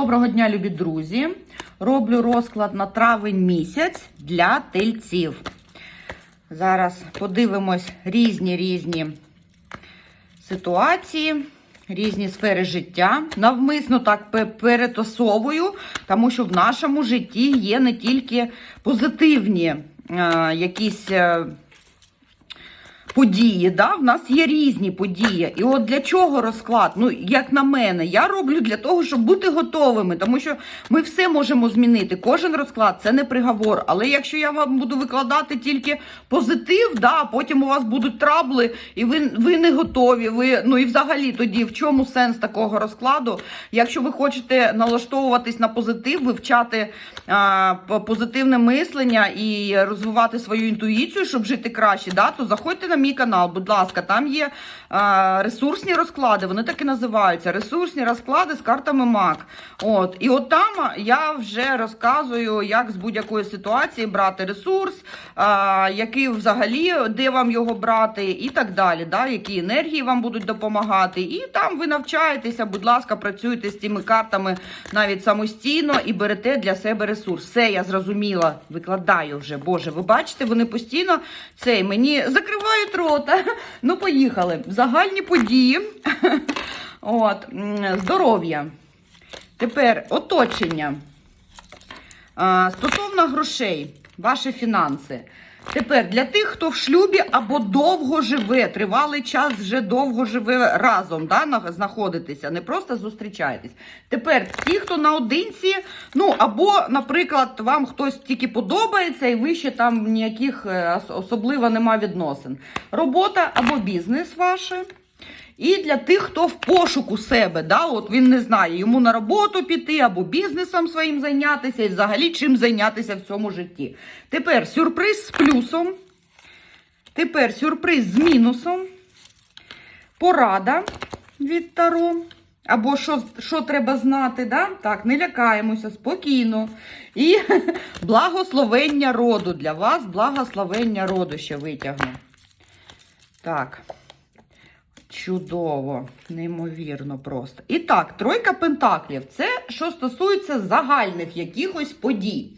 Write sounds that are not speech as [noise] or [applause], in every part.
Доброго дня, любі друзі! Роблю розклад на травень місяць для тельців. Зараз подивимось різні різні ситуації, різні сфери життя. Навмисно так перетасовую, тому що в нашому житті є не тільки позитивні е, якісь. Події. Да? В нас є різні події. І от для чого розклад? Ну, як на мене, я роблю для того, щоб бути готовими, тому що ми все можемо змінити. Кожен розклад це не приговор. Але якщо я вам буду викладати тільки позитив, да, потім у вас будуть трабли, і ви, ви не готові. Ви, ну і взагалі тоді в чому сенс такого розкладу? Якщо ви хочете налаштовуватись на позитив, вивчати а, позитивне мислення і розвивати свою інтуїцію, щоб жити краще, да, то заходьте на мій канал, будь ласка, там є а, ресурсні розклади, вони так і називаються. Ресурсні розклади з картами МАК. От, і от там я вже розказую, як з будь-якої ситуації брати ресурс, а, який взагалі, де вам його брати, і так далі. Да, які енергії вам будуть допомагати. І там ви навчаєтеся, будь ласка, працюйте з цими картами навіть самостійно і берете для себе ресурс. Все, я зрозуміла, викладаю вже. Боже, ви бачите, вони постійно цей мені закривають рота. Ну, поїхали. Загальні події. От, здоров'я. Тепер оточення. Стосовно грошей, ваші фінанси. Тепер для тих, хто в шлюбі або довго живе, тривалий час вже довго живе разом, да, на- знаходитеся, не просто зустрічаєтесь. Тепер ті, хто наодинці, ну або, наприклад, вам хтось тільки подобається, і ви ще там ніяких е, особливо нема відносин. Робота або бізнес ваш. І для тих, хто в пошуку себе, да, от він не знає, йому на роботу піти або бізнесом своїм зайнятися, і взагалі чим зайнятися в цьому житті. Тепер сюрприз з плюсом. Тепер сюрприз з мінусом. Порада від Таро. Або що, що треба знати, да? так, не лякаємося, спокійно. І [laughs] благословення роду. Для вас благословення роду ще витягну. Так. Чудово, неймовірно просто. І так, тройка пентаклів це що стосується загальних якихось подій.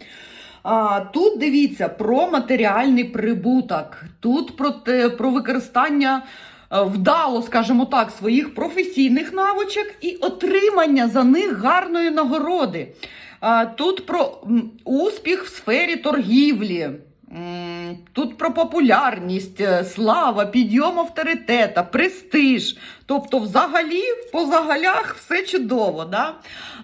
А, тут дивіться про матеріальний прибуток, тут про, те, про використання е, вдало, скажімо так, своїх професійних навичок і отримання за них гарної нагороди. А, тут про успіх в сфері торгівлі. Тут про популярність, е, слава, підйом авторитета, престиж. Тобто, взагалі, по загалях все чудово. Да?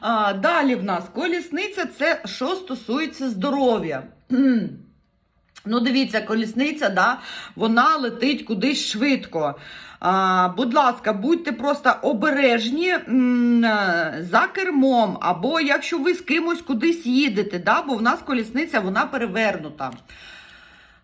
А, далі в нас колісниця це що стосується здоров'я. [clears throat] Ну, дивіться, колісниця, да, вона летить кудись швидко. А, будь ласка, будьте просто обережні м, е, за кермом, або якщо ви з кимось кудись їдете, да, бо в нас колісниця вона перевернута.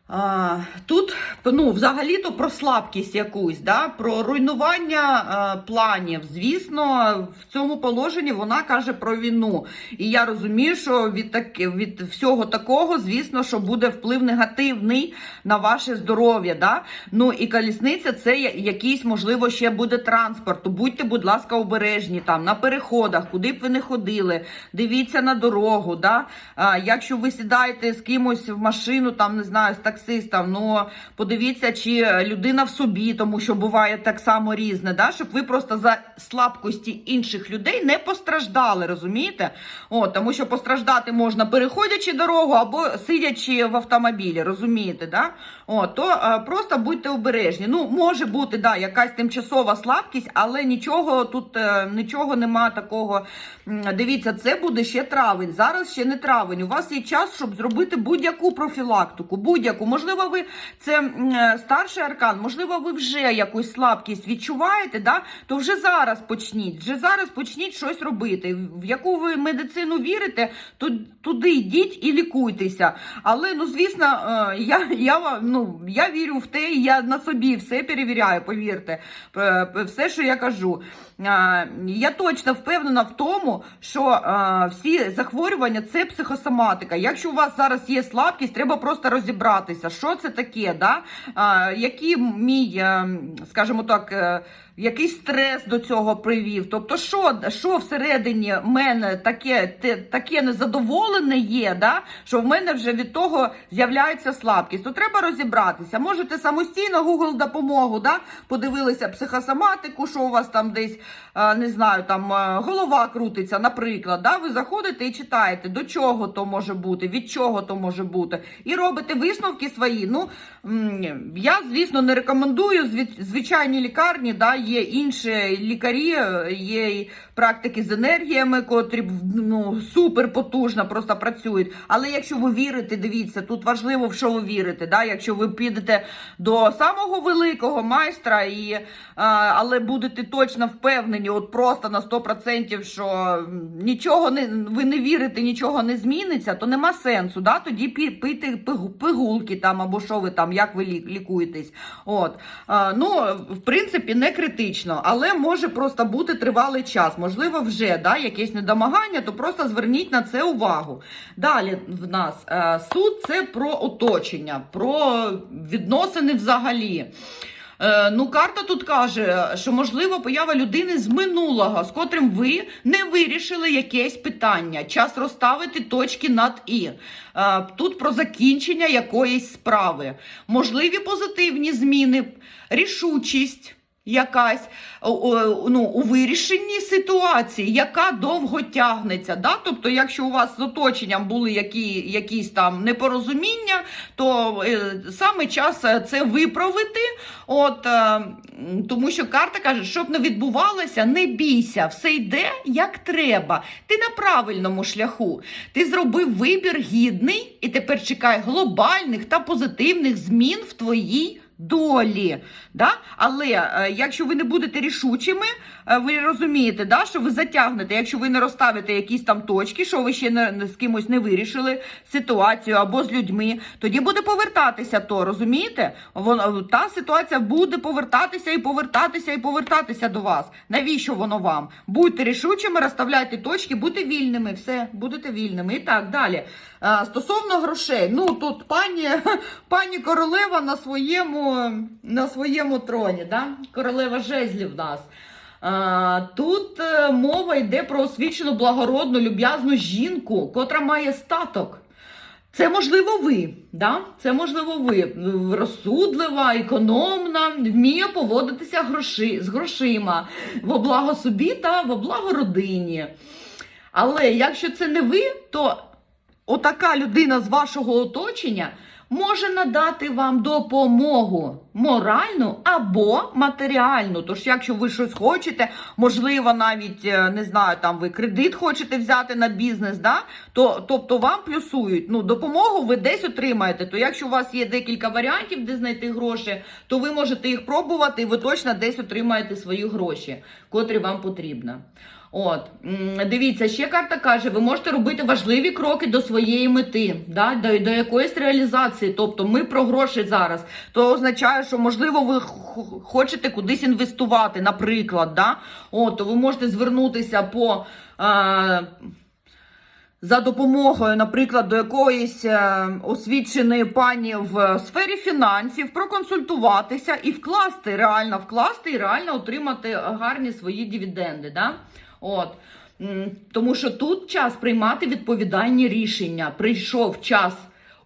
А, тут ну, взагалі-то про слабкість якусь, да? про руйнування е, планів. Звісно, в цьому положенні вона каже про війну. І я розумію, що від, так, від всього такого, звісно, що буде вплив негативний на ваше здоров'я. Да? Ну і колісниця це якийсь, можливо, ще буде транспорт. Будьте, будь ласка, обережні там на переходах, куди б ви не ходили. Дивіться на дорогу. Да? А, якщо ви сідаєте з кимось в машину, там не знаю, з таксистом, ну подивіться, чи людина в собі, тому що буває так само різне, да? щоб ви просто за слабкості інших людей не постраждали, розумієте? О, тому що постраждати можна переходячи дорогу або сидячи в автомобілі, розумієте? Да? О, то е, просто будьте обережні. Ну, може бути да, якась тимчасова слабкість, але нічого тут е, нічого нема такого. Дивіться, це буде ще травень. Зараз ще не травень. У вас є час, щоб зробити будь-яку профілактику. Будь-яку. Можливо, ви це е, старший аркан, можливо, ви вже якусь слабкість відчуваєте, да? то вже зараз почніть. Вже зараз почніть щось робити. В яку ви медицину вірите, то туди йдіть і лікуйтеся. Але ну, звісно, е, я, я, ну, я вірю в те, я на собі все перевіряю, повірте, все, що я кажу. Е, Я точно впевнена в тому, що всі захворювання це психосоматика. Якщо у вас зараз є слабкість, треба просто розібратися, що це таке, да? а, які мій, е, скажімо так, якийсь стрес до цього привів. Тобто, що, що всередині мене таке, те- таке незадоволене є, да? що в мене вже від того з'являється слабкість. То треба розібратися. Можете самостійно Google допомогу, да? подивилися психосоматику, що у вас там десь, не знаю, там голова крутиться, наприклад. Да? Ви заходите і читаєте, до чого то може бути, від чого то може бути. І робите висновки свої. Ну, я, звісно, не рекомендую звичайні лікарні, да? Є інші лікарі, є практики з енергіями, котрі ну, супер потужно просто працюють. Але якщо ви вірите, дивіться, тут важливо, в що ви вірите. Да? Якщо ви підете до самого великого майстра, і, е, але будете точно впевнені, от просто на 100%, що нічого не ви не вірите, нічого не зміниться, то нема сенсу. Да? Тоді пийте пигулки там або що ви там, як ви лікуєтесь. От. Е, ну, в принципі, не критично, але може просто бути тривалий час. Можливо, вже да, якесь недомагання, то просто зверніть на це увагу. Далі в нас е, суд це про оточення, про відносини взагалі. Е, ну, карта тут каже, що можливо поява людини з минулого, з котрим ви не вирішили якесь питання. Час розставити точки над і. Е, тут про закінчення якоїсь справи, можливі позитивні зміни, рішучість. Якась о, о, ну, у вирішенні ситуації, яка довго тягнеться. Да? Тобто, якщо у вас з оточенням були які, якісь там непорозуміння, то е, саме час е, це виправити. От, е, тому що карта каже, щоб не відбувалося, не бійся, все йде як треба. Ти на правильному шляху. Ти зробив вибір гідний і тепер чекай глобальних та позитивних змін в твоїй долі. Да? Але е, якщо ви не будете рішучими, е, ви розумієте, да, що ви затягнете, якщо ви не розставите якісь там точки, що ви ще не, з кимось не вирішили ситуацію або з людьми, тоді буде повертатися то, розумієте? Воно, та ситуація буде повертатися і повертатися і повертатися до вас. Навіщо воно вам? Будьте рішучими, розставляйте точки, будьте вільними, все, будете вільними. І так, далі. Е, Стосовно грошей, ну тут пані, [laughs] пані королева на своєму, на своєму троні, да? королева жезлів в нас. Тут е, мова йде про освічену, благородну, люб'язну жінку, котра має статок. Це можливо ви, да? це можливо ви. Розсудлива, економна, вміє поводитися гроші, з грошима во благо собі та во благо родині. Але якщо це не ви, то отака людина з вашого оточення може надати вам допомогу моральну або матеріальну. Тож, якщо ви щось хочете, можливо, навіть е, не знаю, там ви кредит хочете взяти на бізнес, да? то тобто вам плюсують. Ну, допомогу ви десь отримаєте. То якщо у вас є декілька варіантів, де знайти гроші, то ви можете їх пробувати, і ви точно десь отримаєте свої гроші, котрі вам потрібно. От, дивіться, ще карта каже, ви можете робити важливі кроки до своєї мети, да, до, до якоїсь реалізації. Тобто ми про гроші зараз. То означає, що можливо ви хочете кудись інвестувати, наприклад. Да? От, то ви можете звернутися по. А, за допомогою, наприклад, до якоїсь е, освіченої пані в сфері фінансів, проконсультуватися і вкласти, реально вкласти і реально отримати гарні свої дивіденди. Да? От. Тому що тут час приймати відповідальні рішення. Прийшов час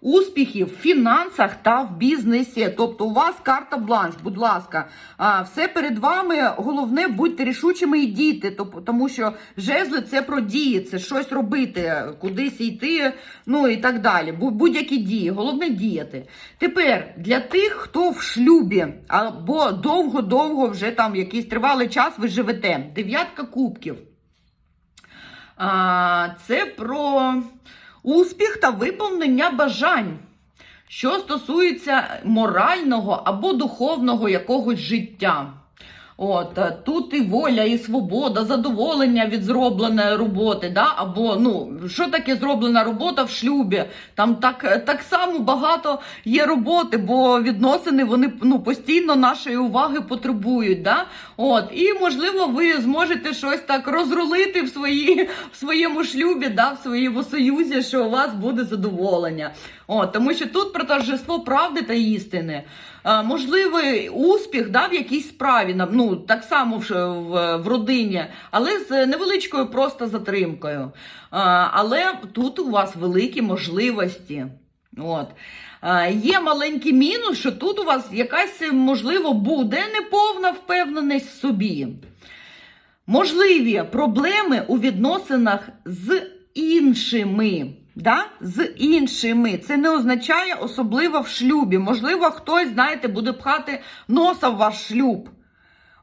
успіхів в фінансах та в бізнесі. Тобто, у вас карта бланш, будь ласка, все перед вами. Головне, будьте рішучими і дійте, тому що жезли це про дії, це щось робити, кудись йти, ну і так далі. Бу- Будь-які дії, головне діяти. Тепер для тих, хто в шлюбі або довго-довго вже там якийсь тривалий час ви живете. Дев'ятка кубків. А, Це про успіх та виповнення бажань, що стосується морального або духовного якогось життя. От е, тут і воля, і свобода, задоволення від зробленої роботи, да? або ну що таке зроблена робота в шлюбі? Там так, так само багато є роботи, бо відносини вони ну постійно нашої уваги потребують. Да? От і можливо, ви зможете щось так розрулити в свої в своєму шлюбі, да, в своєму союзі, що у вас буде задоволення. От, тому що тут про торжество правди та істини. Е, можливий успіх да, в якійсь справі, ну, так само в, в, в родині, але з невеличкою просто затримкою. Е, Але тут у вас великі можливості. От. Е, Є маленький мінус, що тут у вас якась, можливо, буде неповна впевненість в собі. Можливі проблеми у відносинах з іншими. Да? З іншими. Це не означає особливо в шлюбі. Можливо, хтось, знаєте, буде пхати носа в ваш шлюб.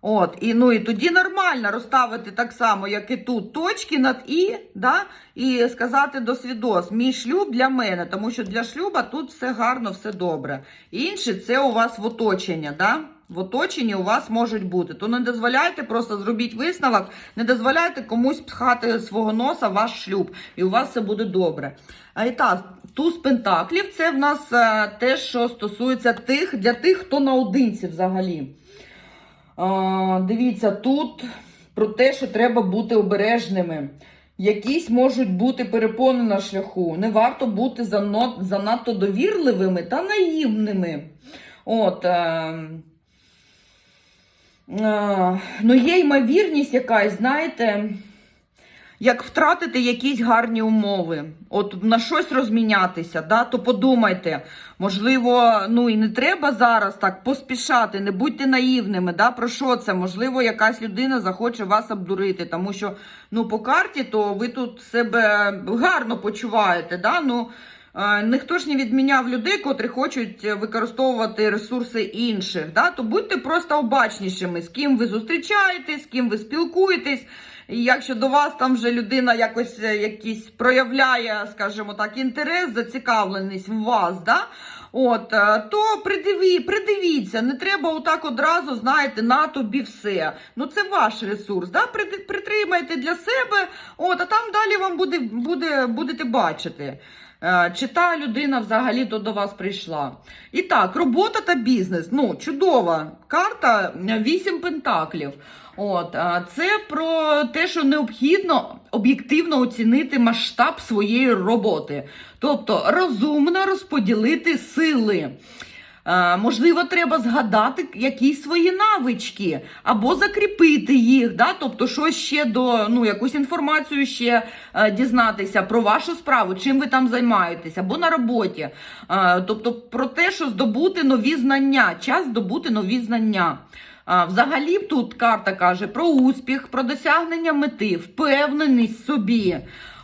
От, і, ну, і тоді нормально розставити так само, як і тут, точки над і, да? і сказати до свідос, мій шлюб для мене, тому що для шлюба тут все гарно, все добре. Інше це у вас в оточення. Да? В оточенні у вас можуть бути. То не дозволяйте, просто зробіть висновок, не дозволяйте комусь пхати свого носа ваш шлюб, і у вас все буде добре. А і так, туз пентаклів це в нас е, те, що стосується тих для тих, хто наодинці взагалі. А, дивіться, тут про те, що треба бути обережними. Якісь можуть бути перепони на шляху. Не варто бути занадто довірливими та наївними. От, е, ну, є ймовірність якась, знаєте, як втратити якісь гарні умови, от на щось розмінятися, да, то подумайте, можливо, ну і не треба зараз так поспішати, не будьте наївними. Да, про що це? Можливо, якась людина захоче вас обдурити, тому що ну, по карті то ви тут себе гарно почуваєте. Да? Ну, Ніхто ж не відміняв людей, котрі хочуть використовувати ресурси інших. Да? То будьте просто обачнішими, з ким ви зустрічаєтесь, з ким ви спілкуєтесь. І якщо до вас там вже людина якось е, якийсь проявляє, скажімо так, інтерес, зацікавленість в вас, да? От, е, то придиві, придивіться, не треба отак одразу, знаєте, на тобі все. Ну це ваш ресурс. Да? Притримайте для себе, от, а там далі вам буде, буде, будете бачити. Е, Чи та людина взагалі то до вас прийшла? І так, робота та бізнес. Ну, чудова карта, вісім пентаклів. От, це про те, що необхідно об'єктивно оцінити масштаб своєї роботи, тобто розумно розподілити сили. А, можливо, треба згадати якісь свої навички або закріпити їх, да? тобто щось ще до ну, якусь інформацію ще е, дізнатися про вашу справу, чим ви там займаєтесь, або на роботі. Тобто про те, що здобути нові знання, час здобути нові знання. Взагалі тут карта каже про успіх, про досягнення мети, впевненість собі.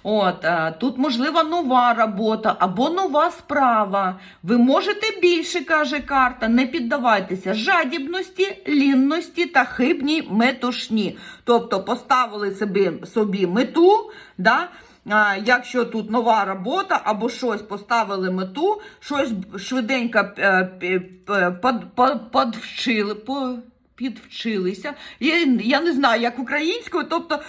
От тут можлива нова робота або нова справа. Ви можете більше, каже карта. Не піддавайтеся жадібності, лінності та хибній метушні. Тобто поставили собі, собі мету. Да? А, Якщо тут нова робота або щось поставили мету, щось швиденько е, пі- под- под- подвчили, по- підвчилися. Я, я не знаю, як українською, тобто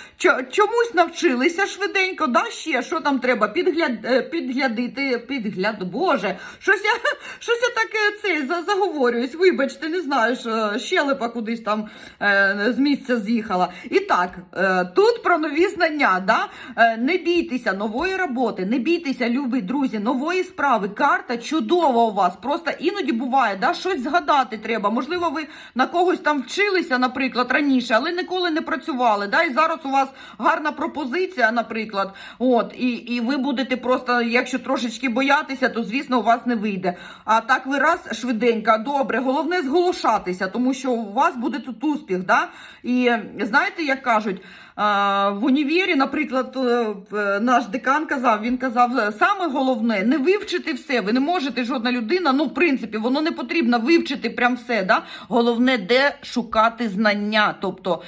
чомусь навчилися швиденько, да, ще що там треба підгляд, е, підглядити, підгляд, Боже, щось я, [laughs] щось я таке це, заговорююсь, вибачте, не знаю, що щелепа кудись там е, з місця з'їхала. І так, е, тут про нові знання, да? Е, не бійтеся нової роботи, не бійтеся, любі друзі, нової справи. Карта чудова у вас. Просто іноді буває, да, щось згадати треба. Можливо, ви на когось там вчилися, наприклад, раніше, але ніколи не працювали. Да? І зараз у вас гарна пропозиція, наприклад. От, і, і ви будете просто, якщо трошечки боятися, то звісно у вас не вийде. А так ви раз швиденько, добре, головне зголошатися, тому що у вас буде тут успіх. Да? І знаєте, як кажуть. В універі, наприклад, е, е, наш декан казав, він казав, «Е, саме головне не вивчити все. Ви не можете, жодна людина, ну, в принципі, воно не потрібно вивчити прям все. Да? Головне, де шукати знання. Тобто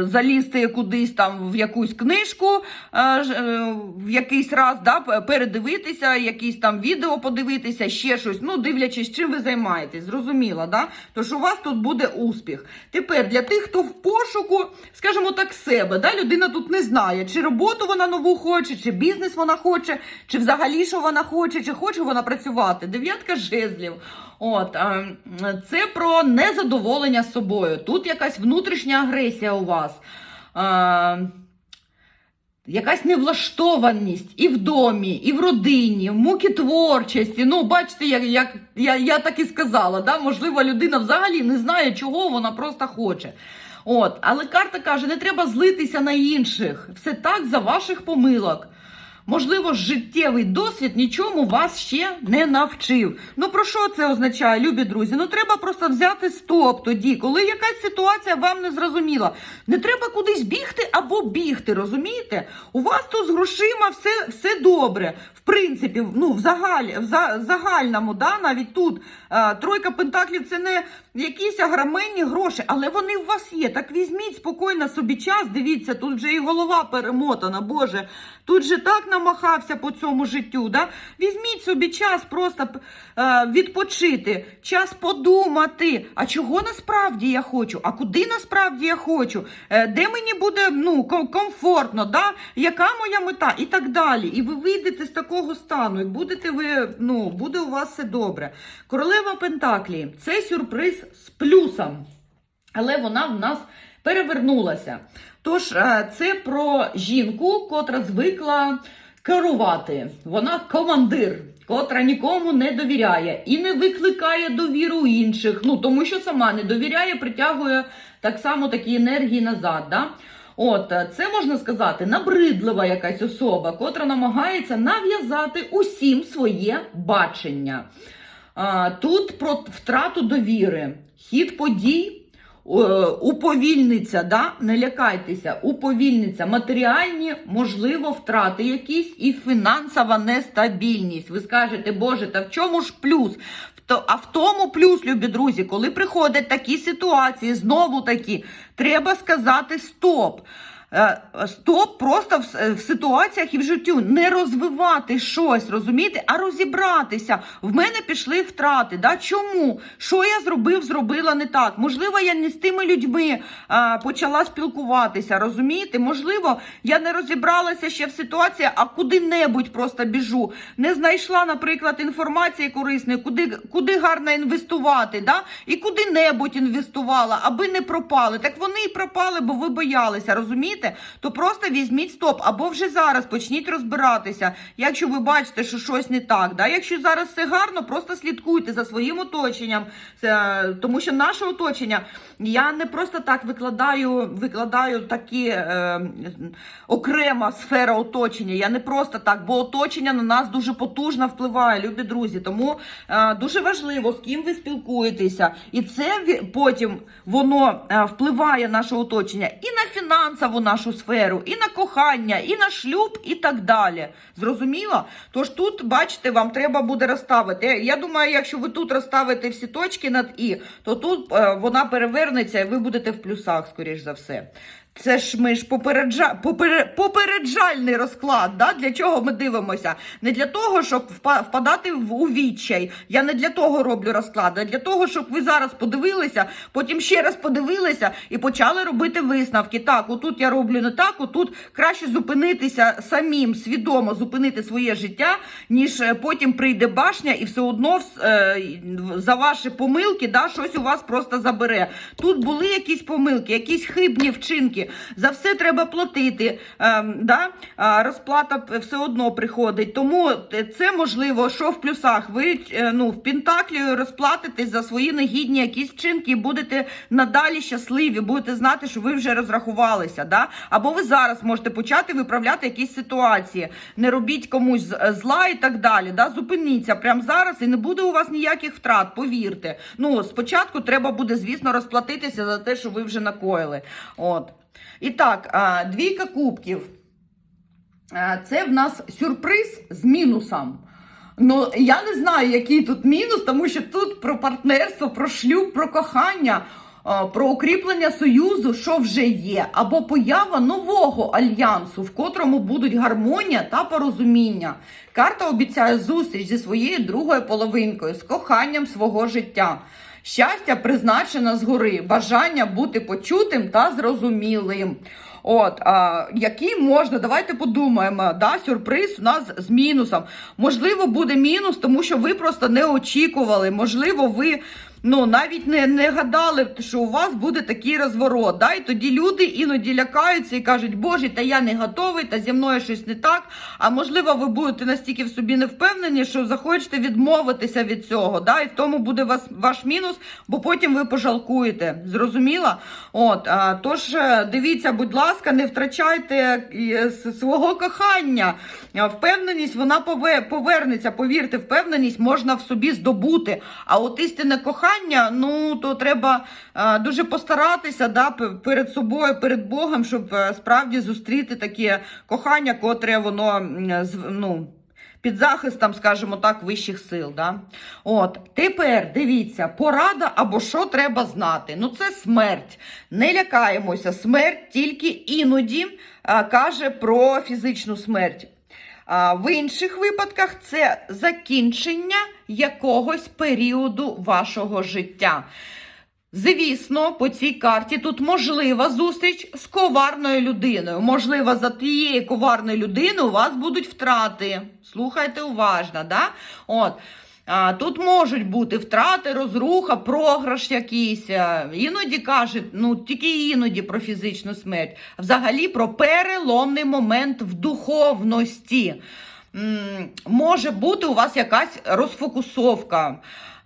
залізти кудись там в якусь книжку в якийсь раз, да, передивитися, якісь там відео подивитися, ще щось. Ну, дивлячись, чим ви займаєтесь, зрозуміло, да? Тож у вас тут буде успіх. Тепер для тих, хто в пошуку, скажімо так, себе, да? людина тут не знає, чи роботу вона нову хоче, чи бізнес вона хоче, чи взагалі що вона хоче, чи хоче вона працювати. Дев'ятка жезлів. От, це про незадоволення собою. Тут якась внутрішня агресія у вас. Якась невлаштованість і в домі, і в родині, в муки творчості. Ну, бачите, як, як я, я так і сказала, да? можливо, людина взагалі не знає, чого вона просто хоче. От, але карта каже, не треба злитися на інших. Все так за ваших помилок. Можливо, життєвий досвід нічому вас ще не навчив. Ну про що це означає, любі друзі? Ну треба просто взяти стоп тоді, коли якась ситуація вам не зрозуміла. Не треба кудись бігти або бігти, розумієте? У вас тут з грошима все, все добре. В принципі, ну в загаль, в за- загальному, да, навіть тут е, тройка пентаклів це не якісь агроменні гроші, але вони у вас є. Так візьміть спокійно собі час. Дивіться, тут вже і голова перемотана. Боже, тут же так намахався по цьому життю. Да? Візьміть собі час просто е, відпочити, час подумати. А чого насправді я хочу? А куди насправді я хочу? Е, де мені буде ну, комфортно? Да? Яка моя мета? І так далі. І ви вийдете з такого стану, і будете ви, ну, буде у вас все добре. Королева Пентаклі це сюрприз з плюсом. Але вона в нас перевернулася. Тож, е, це про жінку, котра звикла керувати. Вона командир, котра нікому не довіряє і не викликає довіру інших. Ну тому що сама не довіряє, притягує так само такі енергії назад. Да? От, це можна сказати, набридлива якась особа, котра намагається нав'язати усім своє бачення. Тут про втрату довіри, хід подій уповільниться, да? не лякайтеся, уповільниться матеріальні, можливо, втрати якісь і фінансова нестабільність. Ви скажете, Боже, та в чому ж плюс? То- А в тому плюс, любі друзі, коли приходять такі ситуації, знову такі, треба сказати стоп. Е, Стоп просто в, в ситуаціях і в життю не розвивати щось, розумієте, а розібратися. В мене пішли втрати. Да? Чому? Що я зробив, зробила не так? Можливо, я не з тими людьми а, почала спілкуватися, розумієте? Можливо, я не розібралася ще в ситуації, а куди-небудь просто біжу. Не знайшла, наприклад, інформації корисної, куди, куди гарно інвестувати, да? і куди-небудь інвестувала, аби не пропали. Так вони і пропали, бо ви боялися, розумієте? То просто візьміть стоп, або вже зараз почніть розбиратися, якщо ви бачите, що щось не так. Да? Якщо зараз все гарно, просто слідкуйте за своїм оточенням, тому що наше оточення, я не просто так викладаю, викладаю такі е, окрема сфера оточення. Я не просто так, бо оточення на нас дуже потужно впливає, любі друзі. Тому е, дуже важливо, з ким ви спілкуєтеся, і це потім воно е, впливає наше оточення і на фінансову нашу сферу, і на кохання, і на шлюб, і так далі. Зрозуміло? Тож тут, бачите, вам треба буде розставити. Я думаю, якщо ви тут розставите всі точки над і, то тут е, вона перевернеться, і ви будете в плюсах, скоріш за все. Це ж ми ж попереджа... попере... попереджальний розклад. Да? Для чого ми дивимося? Не для того, щоб впа- впадати в у. Я не для того роблю розклад, а для того, щоб ви зараз подивилися, потім ще раз подивилися і почали робити висновки. Так, отут я роблю не так, отут краще зупинитися самим, свідомо зупинити своє життя, ніж е, потім прийде башня і все одно е, за ваші помилки да, щось у вас просто забере. Тут були якісь помилки, якісь хибні вчинки. За все треба платити. Ем, да? розплата все одно приходить. Тому е, це можливо, що в плюсах. Ви е, ну, в Пентаклі розплатитесь за свої негідні якісь вчинки і будете надалі щасливі, будете знати, що ви вже розрахувалися. Да? Або ви зараз можете почати виправляти якісь ситуації. Не робіть комусь зла і так далі. Да? Зупиніться прямо зараз і не буде у вас ніяких втрат, повірте. Ну, спочатку треба буде, звісно, розплатитися за те, що ви вже накоїли. От. І так, двійка кубків. Це в нас сюрприз з мінусом. Ну, я не знаю, який тут мінус, тому що тут про партнерство, про шлюб, про кохання, про укріплення союзу, що вже є, або поява нового альянсу, в котрому будуть гармонія та порозуміння. Карта обіцяє зустріч зі своєю другою половинкою, з коханням свого життя. Щастя призначено згори, бажання бути почутим та зрозумілим. От, а, який можна, давайте подумаємо, да, сюрприз у нас з мінусом. Можливо, буде мінус, тому що ви просто не очікували. Можливо, ви ну навіть не, не гадали, що у вас буде такий розворот. Да? І тоді люди іноді лякаються і кажуть, боже, та я не готовий, та зі мною щось не так. А можливо, ви будете настільки в собі не впевнені, що захочете відмовитися від цього. Да? І в тому буде вас, ваш мінус, бо потім ви пожалкуєте. Зрозуміла? От, а, тож е, дивіться, будь ласка, не втрачайте е, свого кохання. Впевненість вона пове- повернеться. Повірте, впевненість можна в собі здобути. А от істинне кохання, ну то треба е, дуже постаратися да, перед собою, перед Богом, щоб е, справді зустріти таке кохання, котре воно ну. Під захистом, скажімо так, вищих сил. Да? От, тепер дивіться, порада або що треба знати. Ну, це смерть. Не лякаємося, смерть тільки іноді а, каже про фізичну смерть. А в інших випадках це закінчення якогось періоду вашого життя. Звісно, по цій карті тут можлива зустріч з коварною людиною. Можливо, за тією коварною людиною у вас будуть втрати. Слухайте уважно, да? От. А, тут можуть бути втрати, розруха, програш якийсь. Іноді кажуть, ну тільки іноді про фізичну смерть. Взагалі про переломний момент в духовності. Може бути у вас якась розфокусовка,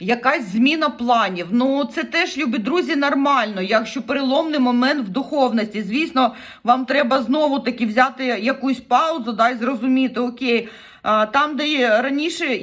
якась зміна планів. Ну, це теж, любі друзі, нормально. Якщо переломний момент в духовності, звісно, вам треба знову таки взяти якусь паузу, да, і зрозуміти, окей. Там, де раніше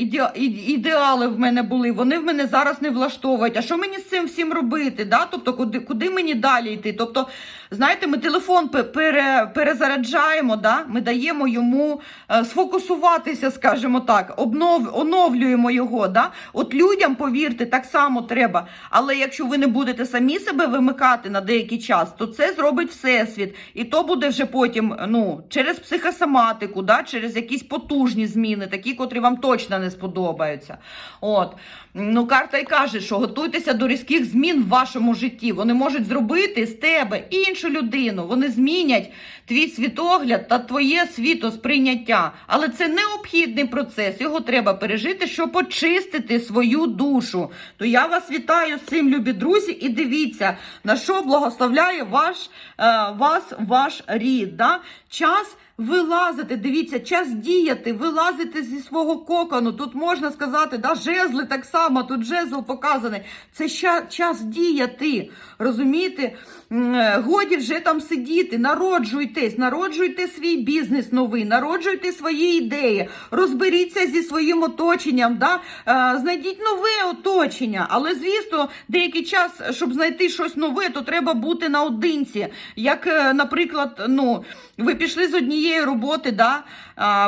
ідеали в мене були, вони в мене зараз не влаштовують. А що мені з цим всім робити? Да? Тобто, куди, куди мені далі йти? Тобто, знаєте, ми телефон пере, перезаряджаємо, да? ми даємо йому е, сфокусуватися, скажімо так, обнов, оновлюємо його. Да? От людям, повірте, так само треба. Але якщо ви не будете самі себе вимикати на деякий час, то це зробить всесвіт. І то буде вже потім ну, через психосоматику, да? через якісь потужні зміни, такі, котрі вам точно не сподобаються. От. Ну, карта й каже, що готуйтеся до різких змін в вашому житті. Вони можуть зробити з тебе іншу людину. Вони змінять твій світогляд та твоє світосприйняття. Але це необхідний процес. Його треба пережити, щоб очистити свою душу. То я вас вітаю з цим, любі друзі, і дивіться, на що благословляє ваш, е, вас ваш рід. Да? Час Вилазити, дивіться, час діяти, вилазити зі свого кокону. Тут можна сказати, да, жезли так само, тут жезл показаний. Це ща- час діяти. Розумієте? Е, Годі вже там сидіти, народжуйтесь, народжуйте свій бізнес новий, народжуйте свої ідеї, розберіться зі своїм оточенням, да? е, знайдіть нове оточення. Але, звісно, деякий час, щоб знайти щось нове, то треба бути наодинці. Як, е, наприклад, ну, ви пішли з однієї роботи, да?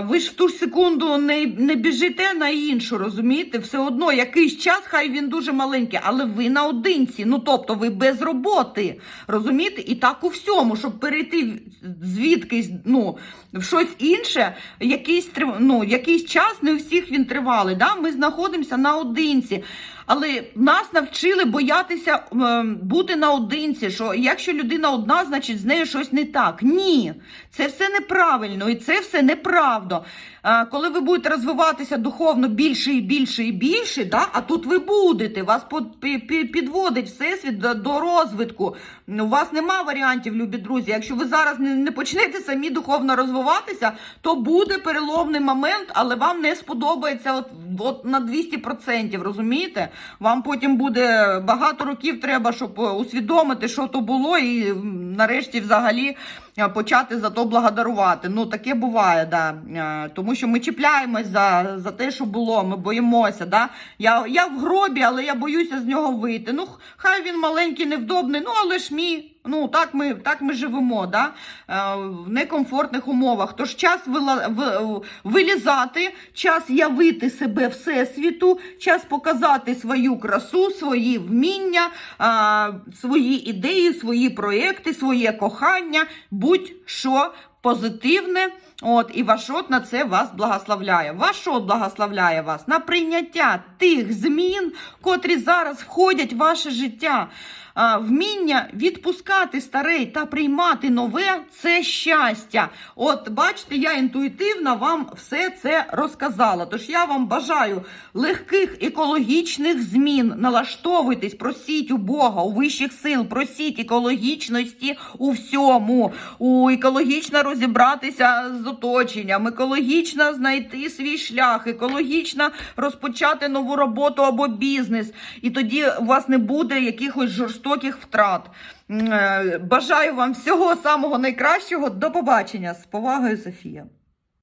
ви ж в ту ж секунду не, не біжите на іншу, розумієте? Все одно якийсь час, хай він дуже маленький, але ви наодинці. Ну тобто ви без роботи. Розумієте? І так у всьому, щоб перейти звідкись ну, в щось інше, якийсь, ну, якийсь час, не у всіх він тривалий. Да? Ми знаходимося наодинці. Але нас навчили боятися е, бути наодинці, що якщо людина одна, значить з нею щось не так. Ні, це все неправильно і це все неправда. Коли ви будете розвиватися духовно більше і більше і більше, да, а тут ви будете, вас підводить всесвіт до, розвитку. У вас нема варіантів, любі друзі. Якщо ви зараз не, не почнете самі духовно розвиватися, то буде переломний момент, але вам не сподобається от, от на 200%, розумієте? Вам потім буде багато років треба, щоб усвідомити, що то було, і нарешті взагалі почати за то благодарувати. Ну, таке буває, да. Е, Тому що ми чіпляємось за, за те, що було, ми боїмося. Да? Я, я в гробі, але я боюся з нього вийти. Ну, хай він маленький, невдобний, ну але ж мій. Ну, так ми, так ми живемо, да? е, в некомфортних умовах. Тож час вилізати, час явити себе всесвіту, час показати свою красу, свої вміння, а, свої ідеї, свої проекти, своє кохання, будь-що позитивне От, і Вашот на це вас благословляє. Вашот благословляє вас на прийняття тих змін, котрі зараз входять в ваше життя. Вміння відпускати старе та приймати нове це щастя. От бачите, я інтуїтивно вам все це розказала. Тож я вам бажаю легких екологічних змін. Налаштовуйтесь, просіть у Бога, у вищих сил, просіть екологічності у всьому, у екологічно розібратися з оточенням, екологічно знайти свій шлях, екологічно розпочати нову роботу або бізнес. І тоді у вас не буде якихось жорстоких втрат. Е, Бажаю вам всього самого найкращого. До побачення. З повагою, Софія.